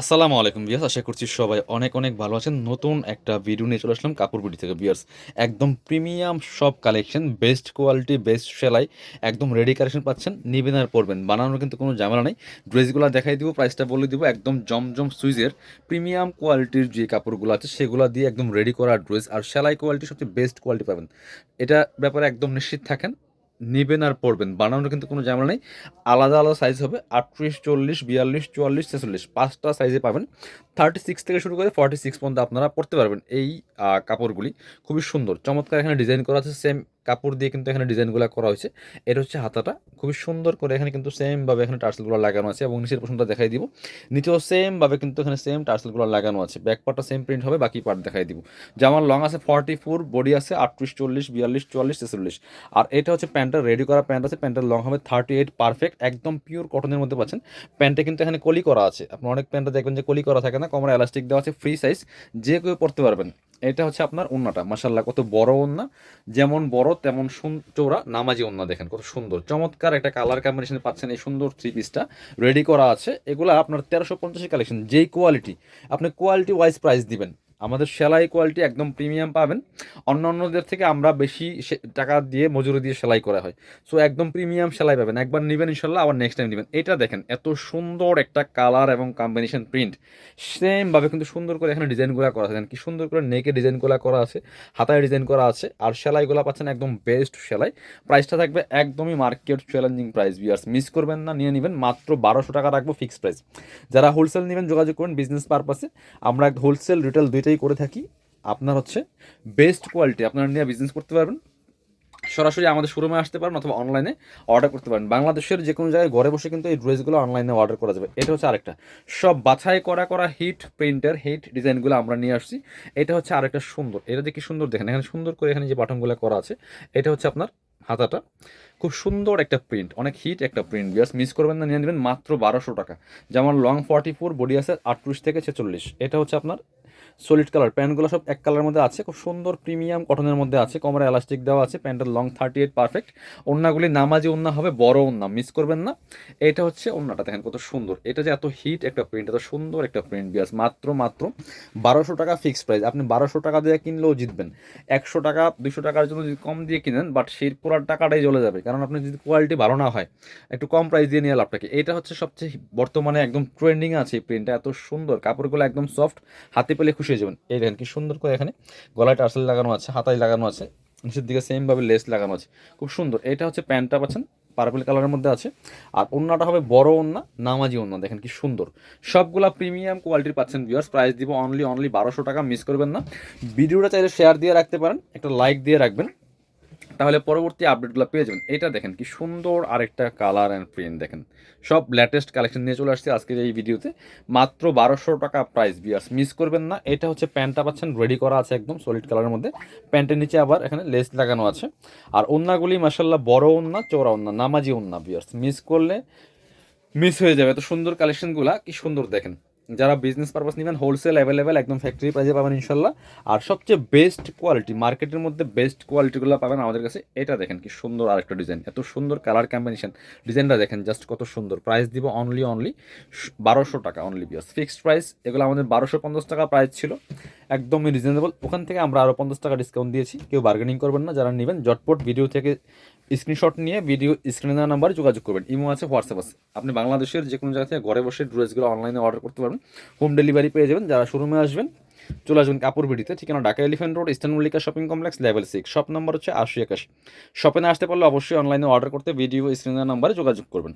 আসসালামু আলাইকুম বিয়াস আশা করছি সবাই অনেক অনেক ভালো আছেন। নতুন একটা ভিডিও নিয়ে চলে আসলাম কাপড় থেকে বিয়ার্স একদম প্রিমিয়াম সব কালেকশন বেস্ট কোয়ালিটি বেস্ট সেলাই, একদম রেডি কালেকশন পাচ্ছেন, নিবেন আর পরবেন। বানানোর কিন্তু কোনো ঝামেলা নেই। ড্রেসগুলো দেখাই দিব প্রাইসটা বলে দিব, একদম জমজম সুইজের প্রিমিয়াম কোয়ালিটির যে কাপড়গুলো আছে, সেগুলো দিয়ে একদম রেডি করা ড্রেস আর সেলাই কোয়ালিটি সবচেয়ে বেস্ট কোয়ালিটি পাবেন। এটা ব্যাপারে একদম নিশ্চিত থাকেন। নিবেন আর পড়বেন বানানোর কিন্তু কোনো ঝামেলা নেই। আলাদা আলাদা সাইজ হবে। আটত্রিশ, চল্লিশ, বিয়াল্লিশ, চুয়াল্লিশ, ছেচল্লিশ পাঁচটা সাইজে পাবেন। থার্টি সিক্স থেকে শুরু করে ফর্টি সিক্স পর্যন্ত আপনারা পড়তে পারবেন এই কাপড়গুলি। খুবই সুন্দর, চমৎকার এখানে ডিজাইন করা আছে। সেম কাপড় দিয়ে কিন্তু এখানে ডিজাইনগুলো করা হয়েছে। এটা হচ্ছে হাতাটা। খুবই সুন্দর করে এখানে কিন্তু সেমভাবে এখানে টার্সেলগুলো লাগানো আছে এবং নিচের পোশনটা দেখাই দিব। নিচেও সেমভাবে কিন্তু এখানে সেম টার্সেলগুলো লাগানো আছে। ব্যাক পার্টটা সেম প্রিন্ট হবে, বাকি পার্ট দেখাই দিব। জামার লং আছে ফর্টি ফোর বডি আছে আটত্রিশ, চল্লিশ, বিয়াল্লিশ, চুয়াল্লিশ ছেচল্লিশ আর এটা হচ্ছে প্যান্টটা রেডি করা প্যান্ট আছে। প্যান্টের লং হবে থার্টি এইট পারফেক্ট একদম পিওর কটনের মধ্যে পাচ্ছেন। প্যান্টে কিন্তু এখানে কলি করা আছে। আপনি অনেক প্যান্টটা দেখবেন যে কলি করা থাকে না কমরা এলাস্টিক দেওয়া আছে ফ্রি সাইজ যে কেউ পড়তে পারবেন। এটা হচ্ছে আপনার ওন্নাটা। মাসাল্লাহ কত বড় ওন্না। যেমন বড়, তেমন চোরা নামাজি ওন্না দেখেন, কত সুন্দর। চমৎকার একটা কালার কম্বিনেশন পাচ্ছেন এই সুন্দর থ্রি পিসটা রেডি করা আছে। এগুলো আপনার তেরোশো পঞ্চাশের কালেকশন যেই কোয়ালিটি আপনি কোয়ালিটি ওয়াইজ প্রাইস দিবেন। আমাদের সেলাই কোয়ালিটি একদম প্রিমিয়াম পাবেন। অন্য অন্যদের থেকে আমরা বেশি টাকা দিয়ে মজুরি দিয়ে সেলাই করা হয়। সো একদম প্রিমিয়াম সেলাই পাবেন। একবার নেবেন ইনশাল্লাহ, আবার নেক্সট টাইম নেবেন। এটা দেখেন, এত সুন্দর একটা কালার এবং কম্বিনেশন প্রিন্ট সেমভাবে কিন্তু সুন্দর করে এখানে ডিজাইনগুলো করা আছে। কি সুন্দর করে নেকে ডিজাইনগুলো করা আছে, হাতায় ডিজাইন করা আছে, আর সেলাইগুলো পাচ্ছেন একদম বেস্ট সেলাই। প্রাইসটা থাকবে একদমই market challenging price viewers miss করবেন না, নিয়ে নেবেন। মাত্র বারোশো টাকা রাখব ফিক্সড প্রাইস যারা হোলসেল নেবেন, যোগাযোগ করুন বিজনেস পারপাসে আমরা হোলসেল রিটেল দুইটাই করে থাকি। আপনার হচ্ছে বেস্ট কোয়ালিটি আপনারা নিয়ে বিজনেস করতে পারবেন। সরাসরি আমাদের শোরুমে আসতে পারেন অথবা অনলাইনে অর্ডার করতে পারেন। বাংলাদেশের যে কোনো জায়গায় ঘরে বসে কিন্তু এই ড্রেসগুলো অনলাইনে অর্ডার করা যাবে। এটা হচ্ছে আরেকটা। সব বাছাই করা করা হিট প্রিন্টের হিট ডিজাইনগুলো আমরা নিয়ে আসছি। এটা হচ্ছে আরেকটা সুন্দর। এটা দেখি সুন্দর দেখেন। এখানে সুন্দর করে এখানে যে বাটনগুলো করা আছে, এটা হচ্ছে আপনার হাতাটা। খুব সুন্দর একটা প্রিন্ট অনেক হিট একটা প্রিন্ট বিয়াস মিস করবেন না, নিয়ে নেবেন মাত্র বারোশো টাকা। যেমন লং ফর্টি ফোর বডি আছে আটত্রিশ থেকে ছেচল্লিশ। এটা হচ্ছে আপনার সলিড কালার। প্যান্টগুলো সব এক কালারের মধ্যে আছে, খুব সুন্দর প্রিমিয়াম কটনের মধ্যে আছে, কমরে এলাস্টিক দেওয়া আছে, প্যান্টের লং থার্টি এইট, পারফেক্ট। ওন্নাগুলি নামাজি ওন্না হবে, বড় ওন্না মিস করবেন না। এটা হচ্ছে ওন্নাটা দেখেন কত সুন্দর। এটা যে এত হিট একটা প্রিন্ট, এত সুন্দর একটা প্রিন্ট, বিয়াস, মাত্র মাত্র বারোশো টাকা ফিক্সড প্রাইস। আপনি বারোশো টাকা দিয়ে কিনলেও জিতবেন। একশো টাকা, দুশো টাকার জন্য যদি কম দিয়ে কিনেন, বাট সেই পুরার টাকাটাই চলে যাবে। কারণ আপনি যদি কোয়ালিটি ভালো না হয়, একটু কম প্রাইস দিয়ে নিয়ে লাভটাকে এটা হচ্ছে সবচেয়ে বর্তমানে একদম ট্রেন্ডিং আছে এই প্রিন্টটা, এত সুন্দর। কাপড়গুলো একদম সফট, হাতে পেলে খুশি হয়ে যাবেন। এই দেখেন কি সুন্দর করে এখানে গলায় টার্সেল লাগানো আছে, হাতায় লাগানো আছে, নিচের দিকে সেমভাবে লেস লাগানো আছে। খুব সুন্দর। এটা হচ্ছে প্যান্টটা পাচ্ছেন পার্পল কালারের মধ্যে আছে। আর ওন্নাটা হবে বড় ওন্না, নামাজি ওন্না, দেখেন কি সুন্দর। সবগুলা প্রিমিয়াম কোয়ালিটির পাচ্ছেন ভিউয়ার্স প্রাইস দিব অনলি অনলি বারোশো টাকা মিস করবেন না। ভিডিওটা চাইলে শেয়ার দিয়ে রাখতে পারেন, একটা লাইক দিয়ে রাখবেন। তাহলে পরবর্তী আপডেটগুলো পেয়ে যাবেন। এটা দেখেন কি সুন্দর আরেকটা কালার অ্যান্ড প্রিন্ট দেখেন। সব লেটেস্ট কালেকশন নিয়ে চলে আসছে আজকের এই ভিডিওতে। মাত্র বারোশো টাকা প্রাইস বিয়ার্স মিস করবেন না। এটা হচ্ছে প্যান্টটা পাচ্ছেন রেডি করা আছে একদম সলিড কালারের মধ্যে। প্যান্টের নিচে আবার এখানে লেস লাগানো আছে। আর ওন্নাগুলি মাসাল্লাহ বড় ওন্না চৌড়া ওন্না, নামাজি ওন্না বিয়ার্স মিস করলে মিস হয়ে যাবে। এত সুন্দর কালেকশনগুলা কি সুন্দর দেখেন। যারা বিজনেস পারপাস নেবেন হোলসেল অ্যাভেলেবেল একদম ফ্যাক্টরি প্রাইসে পাবেন ইনশাল্লাহ। আর সবচেয়ে বেস্ট কোয়ালিটি মার্কেটের মধ্যে বেস্ট কোয়ালিটিগুলো পাবেন আমাদের কাছে, এটা দেখেন কি সুন্দর আরেকটা ডিজাইন এত সুন্দর কালার কম্বিনেশন ডিজাইনটা দেখেন জাস্ট কত সুন্দর। প্রাইস দিব অনলি অনলি বারোশো টাকা অনলি বিয়াস ফিক্সড প্রাইস এগুলো আমাদের বারোশো পঞ্চাশ টাকা প্রাইস ছিল। একদমই রিজনেবল ওখান থেকে আমরা আরও পঞ্চাশ টাকা ডিসকাউন্ট দিয়েছি। কেউ বার্গেনিং করবেন না, যারা নেবেন জটপট ভিডিও থেকে স্ক্রিনশট নিয়ে ভিডিও স্ক্রিনে দেওয়া নাম্বারে যোগাযোগ করবেন। ইমো আছে হোয়াটসঅ্যাপ আছে। আপনি বাংলাদেশের যে কোনো জায়গা থেকে ঘরে বসে ড্রেসগুলো অনলাইনে অর্ডার করতে হোম ডেলিভারি পেয়ে যাবেন, যারা শোরুমে আসবেন, চলে আসবেন কাপড় বিডিতে, ঠিকানা Dhaka Elephant Road Eastern Mallika shopping complex level six shop number হচ্ছে আশি একাশি। শপে না আসতে পারলে অবশ্যই অনলাইনে অর্ডার করতে ভিডিও স্ক্রিনের নাম্বারে যোগাযোগ করবেন।